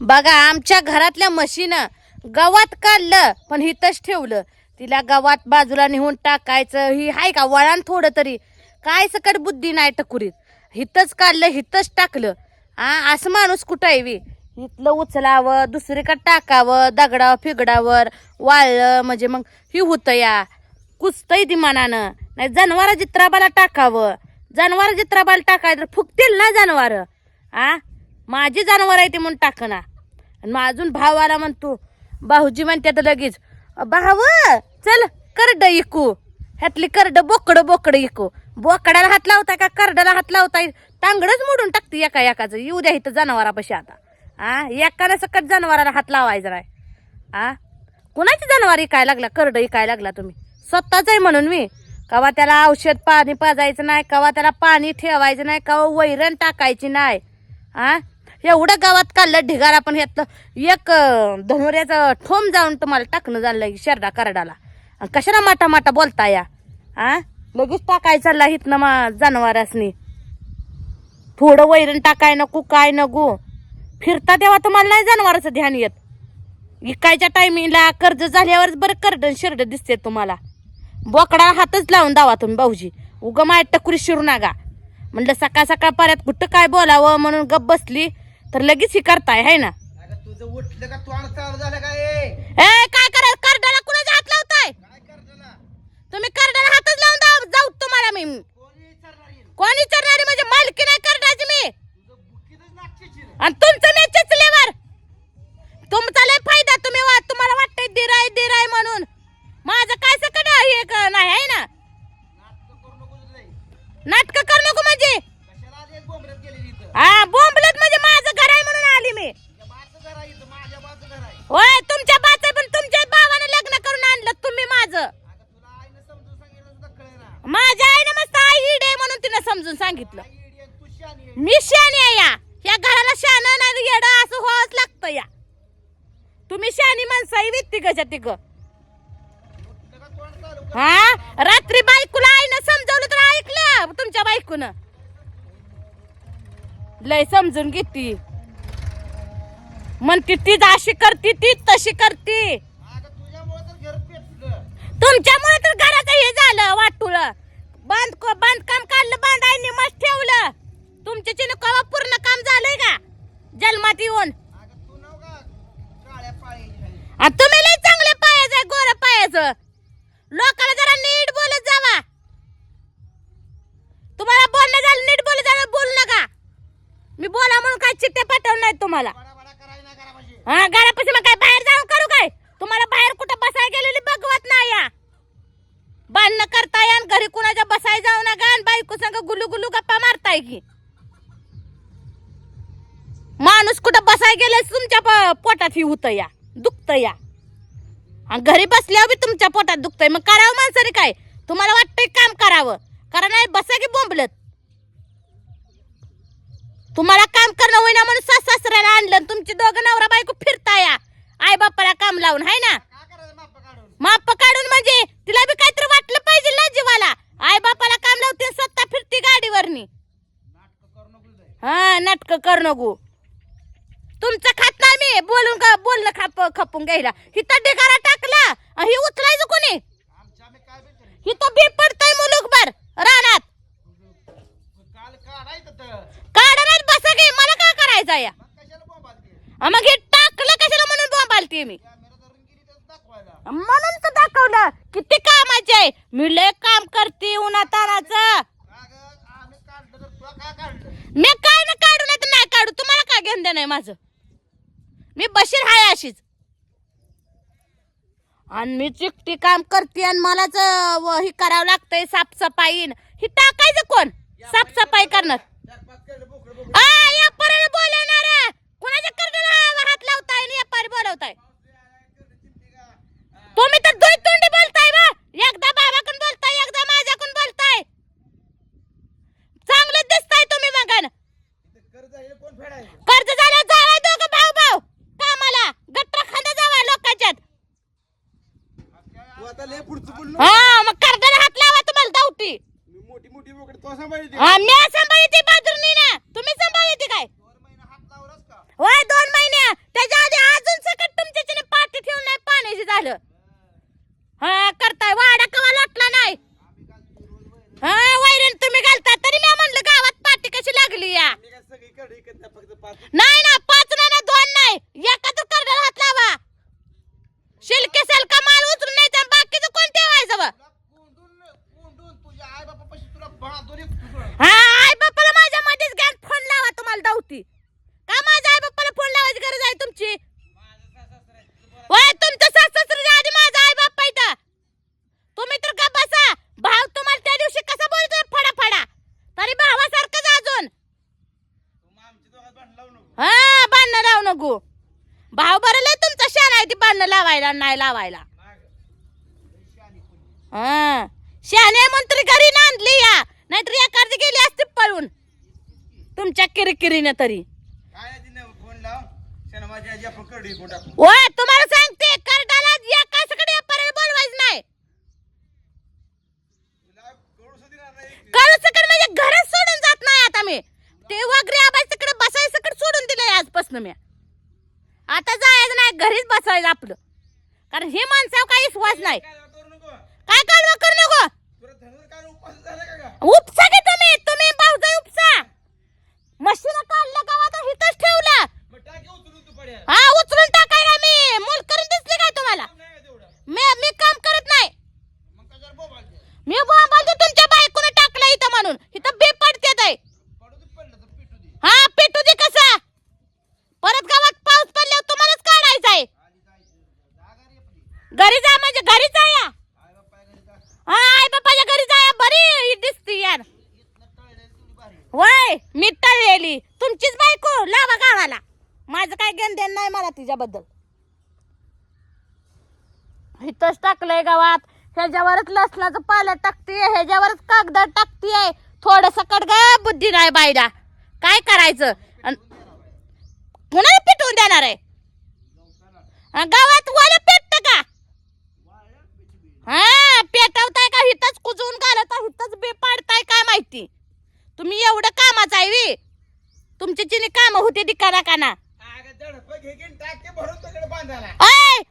बघा आमच्या घरातल्या म्हशीनं गवात काढलं पण हितच ठेवलं. तिला गवात बाजूला नेऊन टाकायचं ही हाय का वळण थोडं तरी. काय सकट बुद्धी नाही टकुरीत. हितच काढलं हितच टाकलं. आ असं माणूस कुठं आहे वी? इथलं उचलावं दुसरीकडं टाकावं दगडावर फिगडावर वाळलं म्हणजे मग ही होतं या. कुचतंय दिमानानं मनानं. नाही जनावर जित्राबाला टाकावं. जनावर जित्राबाला टाकायचं तर फुकतील ना जनावर. आ? माझी जनावर आहे ती म्हणून टाकना आणि मग अजून भाव आला म्हणतो भाऊजी म्हणते तर लगेच भाव चल करड इकू. ह्यातली करड बोकड बोकड इकू. बोकडाला हात लावताय का? करडाला हात लावताय. तांगडच मोडून टाकते एका एकाचं. येऊ द्या इथं जनावरापाशी आता. आ एकाला सकट जनावराला हात लावायचा नाही आ कुणाची जनावर इकाय लागला? करड इकाय लागला तुम्ही. स्वतःच आहे म्हणून मी. कवा त्याला औषध पाणी पाजायचं नाही कवा त्याला पाणी ठेवायचं नाही कवा वैरण टाकायची नाही. आ एवढं गावात काढलं ढिगारा पण ह्यातलं. एक अं, धनुऱ्याचं ठोम जाऊन तुम्हाला टाकणं झालं शेरडा करडाला. आणि कशाला माटा माटा बोलता या आ? लगेच टाकाय चालला इथनं मा जनावरासनी. थोडं वैरण टाकाय नको काय नको. फिरता तेव्हा तुम्हाला नाही जनावराचं ध्यान येत. इकायच्या टायमिंगला कर्ज झाल्यावरच बरं करड शिरड दिसते तुम्हाला. बोकडा हातच लावून दावा तुम्ही भाऊजी. उगं माय टकुरी शिरू नका. म्हणलं सकाळ सकाळ पर्यात कुठं काय बोलावं म्हणून गप बसली. तर लगेच ही करताय है ना? अगं तुझं उठलं का? तोंड चालू झालं काय ए? ए काय करायचं करडाला कुणाचा हात लावताय? काय तुम्ही करडाला हातच लावून दाव जाऊ तुम्हाला मी. कोणी विचारणार येईल? कोणी म्हणजे मालकी नाही करडाची मी. तुझं बुकीतच नागची आणि तुमचं मी चिचलेवर तुमचा लय फायदा तुम्ही वा तुम्हाला वाटतंय दिराय दिराय म्हणून. माझं काय सकट हे क- नाही आहे ना? नाटक करू नको तुझं लय. नाटक कर. मी शानी आहे या. या घराला शान नाही येडं असं व्हावंच लागतं या. तुम्ही शानी माणसाही विकती गजा तिघ हा? रात्री बायकोला आईनं समजावलं तर ऐकलं तुमच्या बायकोनं. लय समजून घेती. म्हणती ती अशी करती ती तशी करती. तुमच्यामुळे तर घराचं हे झालं वाटुळ. बांध बांधकाम काढलं बांधायने मस्त ठेवलं. तुमच्या चिन कवा पूर्ण काम झालंय का? जन्मात येऊन. तुम्ही लय चांगले पायाचं आहे गोर पायाचं. लोकांना जरा नीट बोलत जावा. तुम्हाला बोलणं झालं नीट बोलत जावा बोल नका. मी बोला म्हणून काय चिठ्ठ्या पाठवणार नाहीत तुम्हाला? हा घरापाशी मग काय बाहेर जाऊन करू काय? तुम्हाला बाहेर कुठं बसाय गेलेली बघवत नाही या. बांधणं करताय आणि घरी कुणाच्या बसाय जाऊ नका आणि बायको संग गुलू गुलू गप्पा मारताय की. माणूस कुठं बसाय गेले तुमच्या प- पोटात ही होतं या दुखतं या. घरी बसल्यावर बी तुमच्या पोटात दुखतंय. मग करावं माणसाने काय? तुम्हाला वाटतंय काम करावं. कारण नाही बसा की बोंबलत. तुम्हाला काम करणं होईना म्हणून सास सासऱ्याला आणलं तुमची दोघं नवरा बायको फिरता या. आई बापाला काम लावून हाय ना? माप काढून म्हणजे तिला बी काहीतरी वाटलं पाहिजे ना जीवाला. आई बापाला काम लावते स्वतः फिरती गाडीवरनी. हा नाटक कर नको. तुमचं खात नाही मी. बोलून का बोलणं खाप खपून घ्यायला. हिथं ढिगारा टाकला. आणि ही उचलायचं कोणी? आमच्या आम्ही हिथं बी पडतंय मुलुकभर रानात. काल काढ नाही बसा घे मला काय करायचं या मग हे टाकलं कशाला म्हणून बोंबालते मी? म्हणून तर दाखवलं किती कामाचे आहे. मी लय काम करते उन्हातानाचं. अगं मी काय ना काढू नाही तर नाही काढू. तुम्हाला काय घेऊन नाही माझं? मी बशीर हाय अशीच. आणि मी चिकटी काम करते आणि मलाच हे करावं लागतंय साफसफाई. ही टाकायचं कोण? साफसफाई करणार. बोलवणार कुणाच्या करण्याला हात लावताय आणि या पारी बोलवताय? तुम्ही तर दोन तोंडी बोलताय बा. एकदा बाबाकडून बोलताय एकदा माझ्याकडून बोलताय चांगलं दिसताय तुम्ही मगन इथं कर्ज आहे कोण फेडायचं कर्ज झालं जावाय दोघं भाऊ भाऊ कामाला गट्रा खांदा जावा लोकांच्यात तू आता लय पुढचं बोल हा मग कर्जाला हात लावा तुम्हाला दावटी मी मोठी मोठी बोकडे. तो सांभाळते. हा मी सांभाळते बाजूनी ना. हा बांधणं लावू नको. भाव बरं लय तुमचा शान आहे ती बांधणं लावायला नाही लावायला. हा शहाणे मंत्री घरी नांदली या. नाहीतर एखादी गेली असती पळून. तुमच्या किरकिरीने तरी. ओ तुम्हाला सांगते कर्डाला या कासकडे परत बोलवायच नाही. कळू सकड म्हणजे घरच सोडून जात नाही आता मी. ते वगैरे आबाई तिकडे बसायचं सकड सोडून दिलंय आजपासून मी. आता जायचं नाही घरीच बसायचं आपलं. कारण हे माणसावर काही विश्वास नाही. काय कालवा करू नको? उपास का तुम्ही? तुम्ही भाऊजाई उपसा. मशीन काढलं गावात हिथंच ठेवलं. हा उचलून टाकायला मी मूल करून दिसली काय तुम्हाला नाही का तेवढं मी मी काम करत नाही मग कशाला बोबायचं मी बोंबालतो तुमच्या बायकोने टाकलं इथं म्हणून इथं बे पडते ताई पडू दे पडलं तर पिटू दे हा पेटू दे कसा परत गावात पाऊस पडल्यावर तुम्हालाच काढायचा आहे आली जायचं जागा रे आपली घरी जा म्हणजे घरी जा या. आई घरी जा हा बापाच्या घरी जा या. बरी दिसते दिसती यार. वय मी तळलेली. तुमचीच बायको लावा गावाला. माझं काय घेण देण नाही मला तिच्याबद्दल. इथंच टाकलंय गावात. ह्याच्यावरच लसणाचं पालं टाकतीये ह्याच्यावरच कागद टाकतीये. थोडस कडग बुद्धी नाही बायला. काय करायचं? अन- कुणाला पिटवून देणार आहे? अन गावात वाला पेटत का हा पेटवताय का हिथंच कुजवून घालत हिथंच बे पाडताय काय माहिती? तुम्ही एवढं कामाचं आहे वे. तुमची चिनी काम होते दिकाना काना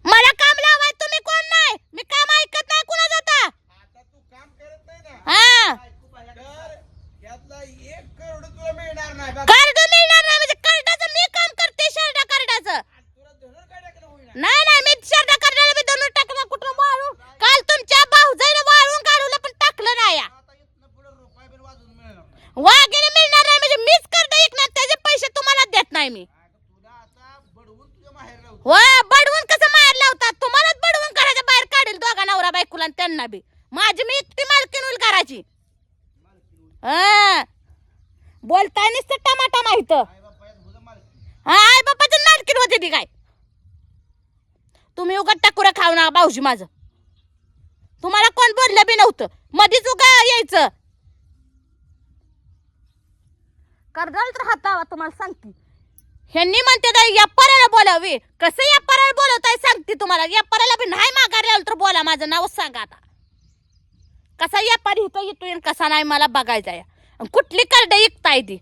मला काम लावाय तुम्ही कोण नाही मी काम ऐकत नाही कुणा जाता आता तू काम करत नाही ना हा तर यातला एक करोड तुला मिळणार नाही बघ कार्ड मिळणार नाही म्हणजे कार्डाचं मी काम करते शर्ट कार्डाचं तुला धनुर काय टाकलं होईना नाही नाही मी शर्ट कार्डाला मी दोन टाकलं कुठं वाळून काल तुमच्या भाऊजाईने वाळून काढवलं पण टाकलं नाही या. आता इथनं पुढे रुपये बिल वाजून मिळणार नाही वाघिणी मिळणार नाही म्हणजे मीच कार्ड ऐकणार त्याचे पैसे तुम्हाला देत नाही मी. बडवून माहेर वा बडवून कसं मार लावतात तुम्हालाच बडवून करायचं बाहेर काढेल दोघा नवरा बायकोला आणि त्यांना बी. माझी मी एकटी मालकीन होईल करायची हा. बोलताय नसतं टमाटा माहीत. हा आई बापाची नाटकीन होते ती काय? तुम्ही उगा टाकुरा खाऊ ना भाऊजी माझं. तुम्हाला कोण बोललं बी नव्हतं. मधीच उगा यायचं. कर्जाला तर हातावा तुम्हाला सांगते. ह्यांनी म्हणते ताई या पराला बोलावे. कसं या पराला बोलवताय सांगते तुम्हाला. या पराला बी नाही माघारी आलं तर बोला माझं नाव सांगा आता. कसा या पारी इथं येतोय आणि कसा नाही मला बघायचा आहे. कुठली कार्ड ऐकताय ती?